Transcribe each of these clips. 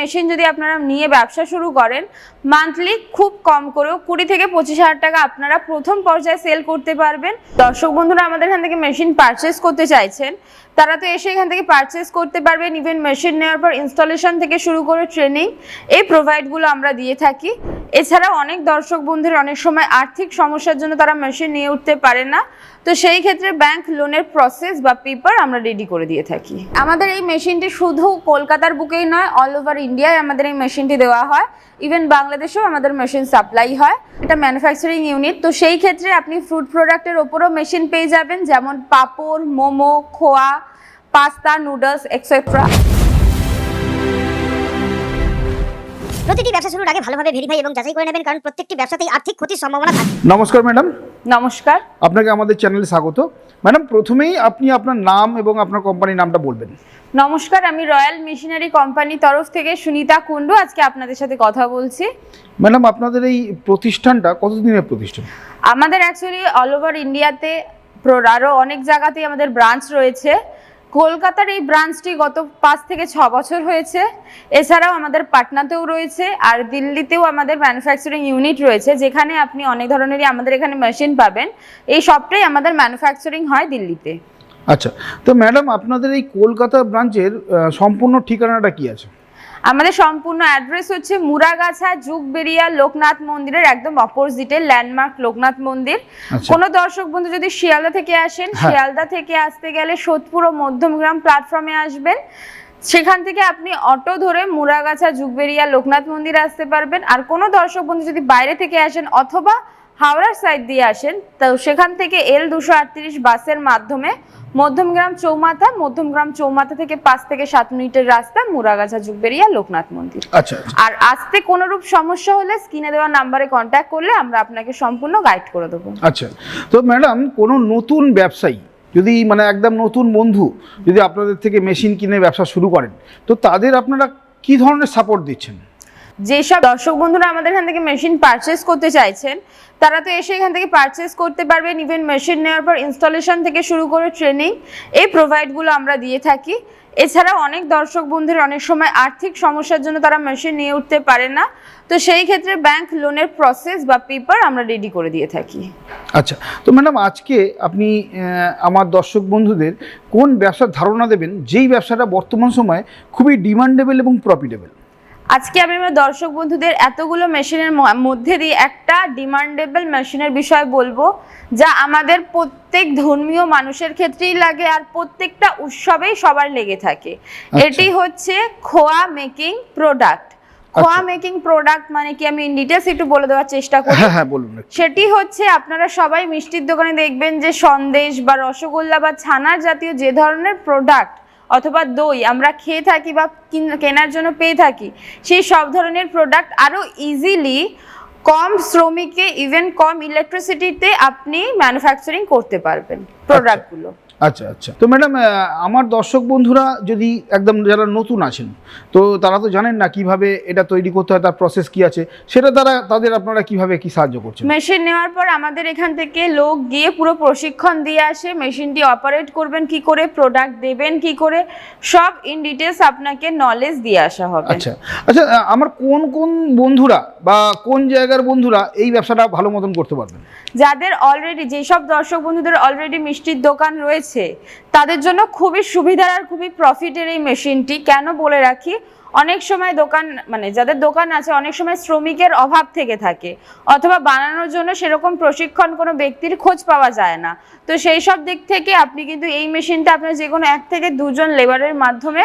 Machine যদি আপনারা নিয়ে ব্যবসা শুরু করেন মান্থলি খুব কম করেও কুড়ি থেকে পঁচিশ হাজার টাকা আপনারা প্রথম পর্যায়ে সেল করতে পারবেন। দর্শক বন্ধুরা, আমাদের এখান থেকে মেশিন পারচেস করতে চাইছেন, তারা তো এসে এখান থেকে পারচেস করতে পারবেন। ইভেন মেশিন নেওয়ার পর ইনস্টলেশন থেকে শুরু করে ট্রেনিং এই প্রোভাইডগুলো আমরা দিয়ে থাকি। এছাড়াও অনেক দর্শক বন্ধুর অনেক সময় আর্থিক সমস্যার জন্য তারা মেশিন নিয়ে উঠতে পারে না। তো সেই ক্ষেত্রে ব্যাংক লোনের প্রসেস বা পেপার আমরা রেডি করে দিয়ে থাকি। আমাদের এই মেশিনটি শুধু কলকাতার বুকেই নয় অল ওভার ইন্ডিয়ায় আমাদের এই মেশিনটি দেওয়া হয়। ইভেন বাংলাদেশেও আমাদের মেশিন সাপ্লাই হয়। এটা ম্যানুফ্যাকচারিং ইউনিট তো সেই ক্ষেত্রে আপনি ফুড প্রোডাক্টের ওপরও মেশিন পেয়ে যাবেন, যেমন পাপড়, মোমো, খোয়া, পাস্তা নুডলস এক্সেট্রা প্রতিটি ব্যবসা শুরুর আগে ভালোভাবে ভেরিফাই এবং যাচাই করে নেবেন কারণ প্রত্যেকটি ব্যবসাতেই আর্থিক ক্ষতির সম্ভাবনা থাকে। নমস্কার ম্যাডাম। নমস্কার। আপনাকে আমাদের চ্যানেলে স্বাগত। ম্যাডাম প্রথমেই আপনি আপনার নাম এবং আপনার কোম্পানির নামটা বলবেন। নমস্কার আমি রয়্যাল মেশিনারি কোম্পানি তরফ থেকে সুনিতা কুন্ডু আজকে আপনাদের সাথে কথা বলছি। ম্যাডাম আপনাদের এই প্রতিষ্ঠানটা কতদিনের প্রতিষ্ঠান? আমাদের অ্যাকচুয়ালি অল ওভার ইন্ডিয়াতে আরও অনেক জায়গাতেই আমাদের ব্রাঞ্চ রয়েছে। কলকাতার এই ব্রাঞ্চটি গত পাঁচ থেকে ছ বছর হয়েছে। এছাড়াও আমাদের পাটনাতেও রয়েছে আর দিল্লিতেও আমাদের ম্যানুফ্যাকচারিং ইউনিট রয়েছে, যেখানে আপনি অনেক ধরনেরই আমাদের এখানে মেশিন পাবেন। এই সবটাই আমাদের ম্যানুফ্যাকচারিং হয় দিল্লিতে। আচ্ছা তো ম্যাডাম আপনাদের এই কলকাতা ব্রাঞ্চের সম্পূর্ণ ঠিকানাটা কি আছে? আমাদের সম্পূর্ণ অ্যাড্রেস হচ্ছে মুরাগাছা যুগবেরিয়া লোকনাথ মন্দিরের একদম অপোজিটে ল্যান্ডমার্ক লোকনাথ মন্দির আচ্ছা। কোনো দর্শক বন্ধু যদি শিয়ালদা থেকে আসেন হ্যাঁ। শিয়ালদা থেকে আসতে গেলে সোদপুর ও মধ্যমগ্রাম প্ল্যাটফর্মে আসবেন সেখান থেকে আপনি অটো ধরে মুরাগাছা যুগবেরিয়া লোকনাথ মন্দির আসতে পারবেন আর কোনো দর্শক বন্ধু যদি বাইরে থেকে আসেন অথবা হাওড়ার সাইড দিয়ে আসেন তো সেখান থেকে এল দুশো আটত্রিশ বাসের মাধ্যমে মধ্যমগ্রাম চৌমাথা মধ্যমগ্রাম চৌমাথা থেকে পাঁচ থেকে সাত মিনিটের রাস্তা মুরাগাছা যুগবেরিয়া লোকনাথ মন্দির। আচ্ছা আচ্ছা। আর আসতে কোনোরূপ সমস্যা হলে স্ক্রিনে দেওয়া নাম্বারে কন্ট্যাক্ট করলে আমরা আপনাকে সম্পূর্ণ গাইড করে দেবো। আচ্ছা তো ম্যাডাম কোনো নতুন ব্যবসায়ী যদি মানে একদম নতুন বন্ধু যদি আপনাদের থেকে মেশিন কিনে ব্যবসা শুরু করেন তো তাদের আপনারা কি ধরনের সাপোর্ট দিচ্ছেন? যেসব দর্শক বন্ধুরা আমাদের এখান থেকে মেশিন পারচেস করতে চাইছেন, তারা তো এসে এখান থেকে পারচেস করতে পারবেন ইভেন মেশিন নেওয়ার পর ইনস্টলেশন থেকে শুরু করে ট্রেনিং এই প্রোভাইডগুলো আমরা দিয়ে থাকি। এছাড়াও অনেক দর্শক বন্ধুর অনেক সময় আর্থিক সমস্যার জন্য তারা মেশিন নিয়ে উঠতে পারে না। তো সেই ক্ষেত্রে ব্যাংক লোনের প্রসেস বা পেপার আমরা রেডি করে দিয়ে থাকি। আচ্ছা তো ম্যাডাম আজকে আপনি আমার দর্শক বন্ধুদের কোন ব্যবসার ধারণা দেবেন? যেই ব্যবসাটা বর্তমান সময়ে খুবই ডিমান্ডেবল এবং প্রফিটেবল আজকে আমি আমার দর্শক বন্ধুদের এতগুলো মেশিনের মধ্যে দিয়ে একটা ডিমান্ডেবল মেশিনের বিষয় বলব যা আমাদের প্রত্যেক ধর্মীয় মানুষের ক্ষেত্রেই লাগে আর প্রত্যেকটা উৎসবেই সবার লেগে থাকে। এটি হচ্ছে খোয়া মেকিং প্রোডাক্ট। খোয়া আচ্ছা। মেকিং প্রোডাক্ট মানে কি আমি ডিটেলস একটু বলে দেওয়ার চেষ্টা করি? হ্যাঁ হ্যাঁ বলুন সেটি হচ্ছে আপনারা সবাই মিষ্টির দোকানে দেখবেন যে সন্দেশ বা রসগোল্লা বা ছানার জাতীয় যে ধরনের প্রোডাক্ট অথবা দই আমরা খেয়ে থাকি বা কিন- কেনার জন্য পেয়ে থাকি সেই সব ধরনের প্রোডাক্ট আরও ইজিলি কম শ্রমিকে ইভেন কম ইলেকট্রিসিটিতে আপনি ম্যানুফ্যাকচারিং করতে পারবেন প্রোডাক্টগুলো আচ্ছা আচ্ছা। তো ম্যাডাম আমার দর্শক বন্ধুরা যদি একদম যারা নতুন আছেন তো তারা তো জানেন না কীভাবে এটা তৈরি করতে হয় তার প্রসেস কি আছে সেটা তারা তাদের আপনারা কীভাবে কি সাহায্য করছেন? মেশিন নেওয়ার পর আমাদের এখান থেকে লোক গিয়ে পুরো প্রশিক্ষণ দিয়ে আসে মেশিনটি অপারেট করবেন কি করে প্রোডাক্ট দেবেন কি করে সব ইন ডিটেলস আপনাকে নলেজ দিয়ে আসা হবে। আচ্ছা আচ্ছা আমার কোন কোন বন্ধুরা বা কোন জায়গার বন্ধুরা এই ব্যবসাটা ভালো মতন করতে পারবেন? যাদের অলরেডি যেসব দর্শক বন্ধুদের অলরেডি মিষ্টির দোকান রয়েছে তাদের জন্য খুবই সুবিধার আর খুবই প্রফিটের এই মেশিনটি। কেন বলে রাখি? অনেক সময় দোকান মানে যাদের দোকান আছে, অনেক সময় শ্রমিকের অভাব থেকে থাকে। অথবা বানানোর জন্য সেরকম প্রশিক্ষণ কোনো ব্যক্তির খোঁজ পাওয়া যায় না। তো সেই সব দিক থেকে আপনি কিন্তু এই মেশিনটা আপনার যে কোনো এক থেকে দুজন লেবারের মাধ্যমে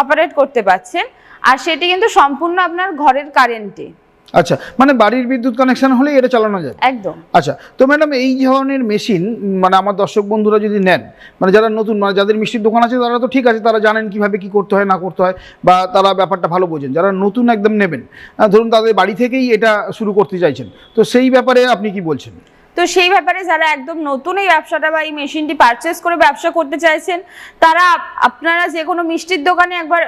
অপারেট করতে পারছেন। আর সেটি কিন্তু সম্পূর্ণ আপনার ঘরের কারেন্টে আচ্ছা মানে বাড়ির বিদ্যুৎ কানেকশন হলেই এটা চালানো যায়? একদম। আচ্ছা তো ম্যাডাম এই ধরনের মেশিন মানে আমার দর্শক বন্ধুরা যদি নেন মানে যারা নতুন মানে যাদের মিষ্টির দোকান আছে তারা তো ঠিক আছে তারা জানেন কীভাবে কি করতে হয় না করতে হয় বা তারা ব্যাপারটা ভালো বোঝেন। যারা নতুন একদম নেবেন ধরুন তাদের বাড়ি থেকেই এটা শুরু করতে চাইছেন তো সেই ব্যাপারে আপনি কি বলছেন? তো সেই ব্যাপারে যারা একদম নতুন এই ব্যবসাটা বা এই মেশিনটি পারচেস করে ব্যবসা করতে চাইছেন তারা আপ- আপনারা যে কোনো মিষ্টির দোকানে একবার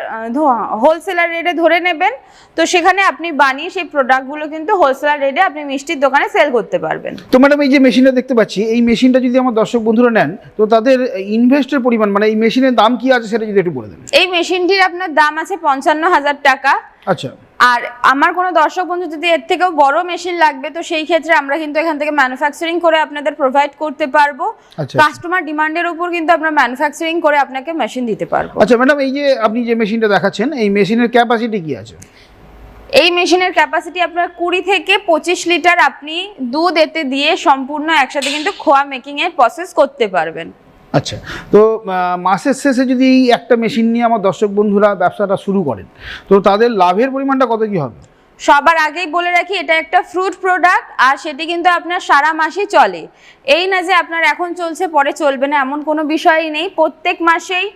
হোলসেলার রেটে ধরে নেবেন। তো সেখানে আপনি বানিয়ে সেই প্রোডাক্টগুলো কিন্তু হোলসেলার রেটে আপনি মিষ্টির দোকানে সেল করতে পারবেন। তো ম্যাডাম এই যে মেশিনটা দেখতে পাচ্ছি এই মেশিনটা যদি আমার দর্শক বন্ধুরা নেন তো তাদের ইনভেস্টের পরিমাণ মানে এই মেশিনের দাম কি আছে সেটা যদি একটু বলে দেন। এই মেশিনটির আপনার দাম আছে পঞ্চান্ন হাজার টাকা। আচ্ছা। আর আমার কোনো দর্শক বন্ধু যদি এর থেকেও বড় মেশিন লাগবে তো সেই ক্ষেত্রে আমরা কিন্তু এখান থেকে ম্যানুফ্যাকচারিং করে আপনাদের প্রোভাইড করতে পারব। আচ্ছা। কাস্টমার ডিমান্ডের উপর কিন্তু আমরা ম্যানুফ্যাকচারিং করে আপনাকে মেশিন দিতে পারব। আচ্ছা ম্যাডাম এই যে আপনি যে মেশিনটা দেখাচ্ছেন এই মেশিনের ক্যাপাসিটি কি আছে? এই মেশিনের ক্যাপাসিটি আপনার কুড়ি থেকে পঁচিশ লিটার আপনি দুধ এতে দিয়ে সম্পূর্ণ একসাথে কিন্তু খোয়া মেকিং এর প্রসেস করতে পারবেন। আচ্ছা তো মাসের শেষে যদি এই একটা মেশিন নিয়ে আমার দর্শক বন্ধুরা ব্যবসাটা শুরু করেন, তো তাদের লাভের পরিমাণটা কত কি হবে? সবার আগেই বলে রাখি, এটা একটা ফ্রুট প্রোডাক্ট আর সেটি কিন্তু আপনার সারা মাসই চলে। এই না যে আপনার এখন চলছে, পরে চলবে না, এমন কোনো বিষয়ই নেই। প্রত্যেক মাসেই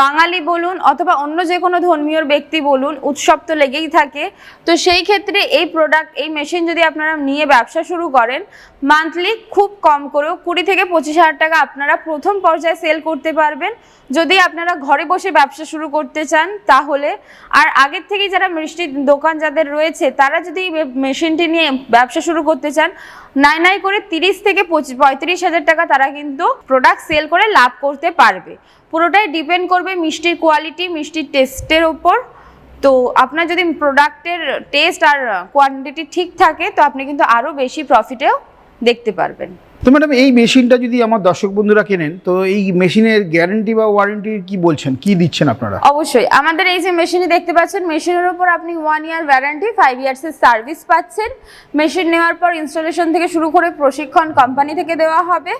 বাঙালি বলুন অথবা অন্য যে কোনো ধর্মীয় ব্যক্তি বলুন, উৎসব তো লেগেই থাকে। তো সেই ক্ষেত্রে এই প্রোডাক্ট এই মেশিন যদি আপনারা নিয়ে ব্যবসা শুরু করেন মান্থলি খুব কম করেও কুড়ি থেকে পঁচিশ হাজার টাকা আপনারা প্রথম পর্যায়ে সেল করতে পারবেন। যদি আপনারা ঘরে বসে ব্যবসা শুরু করতে চান, তাহলে আর আগের থেকেই যারা মিষ্টির দোকান যাদের রয়েছে, তারা যদি মেশিনটি নিয়ে ব্যবসা শুরু করতে চান, নাই নাই করে তিরিশ থেকে পঁয়ত্রিশ হাজার টাকা তারা কিন্তু প্রোডাক্ট সেল করে লাভ করতে পারবে। পুরোটাই ডিপেন্ড করবে মিষ্টির কোয়ালিটি মিষ্টির টেস্টের ওপর। তো আপনার যদি প্রোডাক্টের টেস্ট আর কোয়ান্টিটি ঠিক থাকে, তো আপনি কিন্তু আরও বেশি প্রফিটেও দেখতে পারবেন। তো ম্যাডাম এই মেশিনটা যদি আমার দর্শক বন্ধুরা কেনেন, তো এই মেশিনের গ্যারেন্টি বা ওয়ারেন্টি কি বলছেন? কি দিচ্ছেন আপনারা? অবশ্যই। আমাদের এই যে মেশিনে দেখতে পাচ্ছেন মেশিনের উপর আপনি ওয়ান ইয়ার ওয়ারেন্টি ফাইভ ইয়ার্সের সার্ভিস পাচ্ছেন। মেশিন নেওয়ার পর ইনস্টলেশন থেকে শুরু করে প্রশিক্ষণ কোম্পানি থেকে দেওয়া হবে।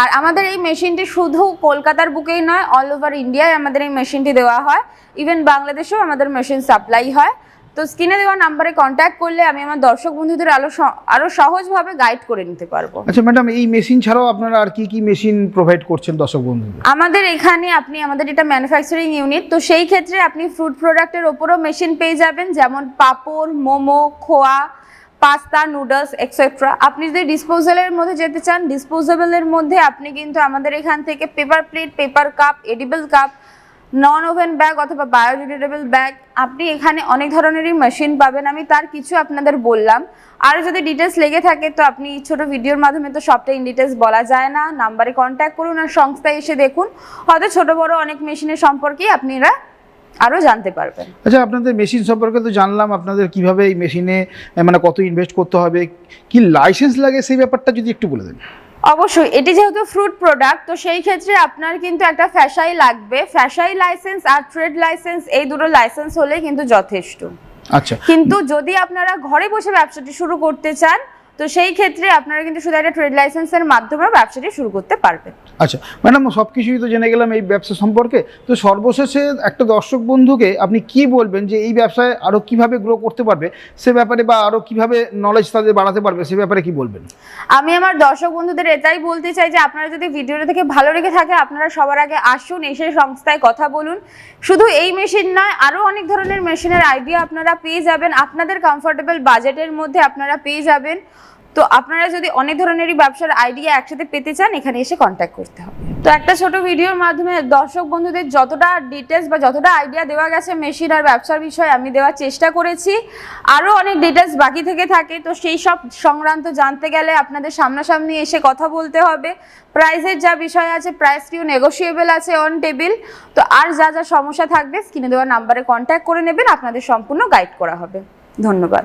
আর আমাদের এই মেশিনটি শুধু কলকাতার বুকেই নয় অল ওভার ইন্ডিয়ায় আমাদের এই মেশিনটি দেওয়া হয়। ইভেন বাংলাদেশেও আমাদের মেশিন সাপ্লাই হয়। তো স্ক্রিনে দেওয়া নাম্বারে কন্ট্যাক্ট করলে আমি আমার দর্শক বন্ধুদের আরও স- আরও সহজভাবে গাইড করে নিতে পারব। আচ্ছা ম্যাডাম এই মেশিন ছাড়াও আপনারা আর কি কি মেশিন প্রোভাইড করছেন দর্শক বন্ধুদের? আমাদের এখানে আপনি আমাদের এটা ম্যানুফ্যাকচারিং ইউনিট তো সেই ক্ষেত্রে আপনি ফ্রুট প্রোডাক্টের ওপরও মেশিন পেয়ে যাবেন যেমন পাপড় মোমো খোয়া পাস্তা নুডলস এক্সেট্রা আপনি যদি ডিসপোজালের মধ্যে যেতে চান ডিসপোজেবলের মধ্যে আপনি কিন্তু আমাদের এখান থেকে paper plate paper cup edible cup non oven bag অথবা বায়োডিগ্রেডেবল ব্যাগ আপনি এখানে অনেক ধরনেরই মেশিন পাবেন। আমি তার কিছু আপনাদের বললাম। আর যদি ডিটেলস লেগে থাকে, তো আপনি ছোট ভিডিওর মাধ্যমে তো সবটা ইন ডিটেলস বলা যায় না। নাম্বারে কন্ট্যাক্ট করুন আর সংস্থায় এসে দেখুন। হয়তো ছোট, বড় অনেক মেশিনের সম্পর্কেই আপনারা আরও জানতে পারবেন। আচ্ছা আপনাদের মেশিন সম্পর্কে তো জানলাম, আপনাদের কীভাবে এই মেশিনে মানে কত ইনভেস্ট করতে হবে, কি লাইসেন্স লাগে সেই ব্যাপারটা যদি একটু বলে দেন। অবশ্যই এটি যেহেতু ফ্রুট প্রোডাক্ট তো সেই ক্ষেত্রে আপনার কিন্তু একটা ফ্যাশাই লাগবে। ফ্যাশাই লাইসেন্স আর ট্রেড লাইসেন্স এই দুটো লাইসেন্স হলে কিন্তু যথেষ্ট। আচ্ছা। কিন্তু যদি আপনারা ঘরে বসে ব্যবসাটি শুরু করতে চান তো সেই ক্ষেত্রে আপনারা কিন্তু শুধু একটা ট্রেড লাইসেন্সের মাধ্যমে ব্যবসাটি শুরু করতে পারবেন। আচ্ছা ম্যাডাম সব কিছুই তো জেনে গেলাম এই ব্যবসা সম্পর্কে। তো সর্বশেষে একটা দর্শক বন্ধুকে আপনি কি বলবেন যে এই ব্যবসায় আরও কীভাবে গ্রো করতে পারবে? সে ব্যাপারে বা আরও কীভাবে নলেজ তাদের বাড়াতে পারবে? সে ব্যাপারে কি বলবেন? আমি আমার দর্শক বন্ধুদের এটাই বলতে চাই যে আপনারা যদি ভিডিওটা থেকে ভালো লেগে থাকে আপনারা সবার আগে আসুন এসে সংস্থায় কথা বলুন। শুধু এই মেশিন নয় আরও অনেক ধরনের মেশিনের আইডিয়া আপনারা পেয়ে যাবেন। আপনাদের কমফোর্টেবল বাজেটের মধ্যে আপনারা পেয়ে যাবেন। তো আপনারা যদি অনেক ধরনেরই ব্যবসার আইডিয়া একসাথে পেতে চান, এখানে এসে কন্ট্যাক্ট করতে হবে। তো একটা ছোট ভিডিওর মাধ্যমে দর্শক বন্ধুদের যতটা ডিটেলস বা যতটা আইডিয়া দেওয়া গেছে মেশিন আর ব্যবসার বিষয়ে আমি দেওয়ার চেষ্টা করেছি। আরও অনেক ডিটেলস বাকি থেকে থাকে, তো সেই সব সংক্রান্ত জানতে গেলে আপনাদের সামনাসামনি এসে কথা বলতে হবে। প্রাইসের যা বিষয় আছে প্রাইসটিও নেগোসিয়েবল আছে অন টেবিল তো আর যা যা সমস্যা থাকবে স্ক্রিনে দেওয়া নাম্বারে কন্ট্যাক্ট করে নেবেন, আপনাদের সম্পূর্ণ গাইড করা হবে। ধন্যবাদ।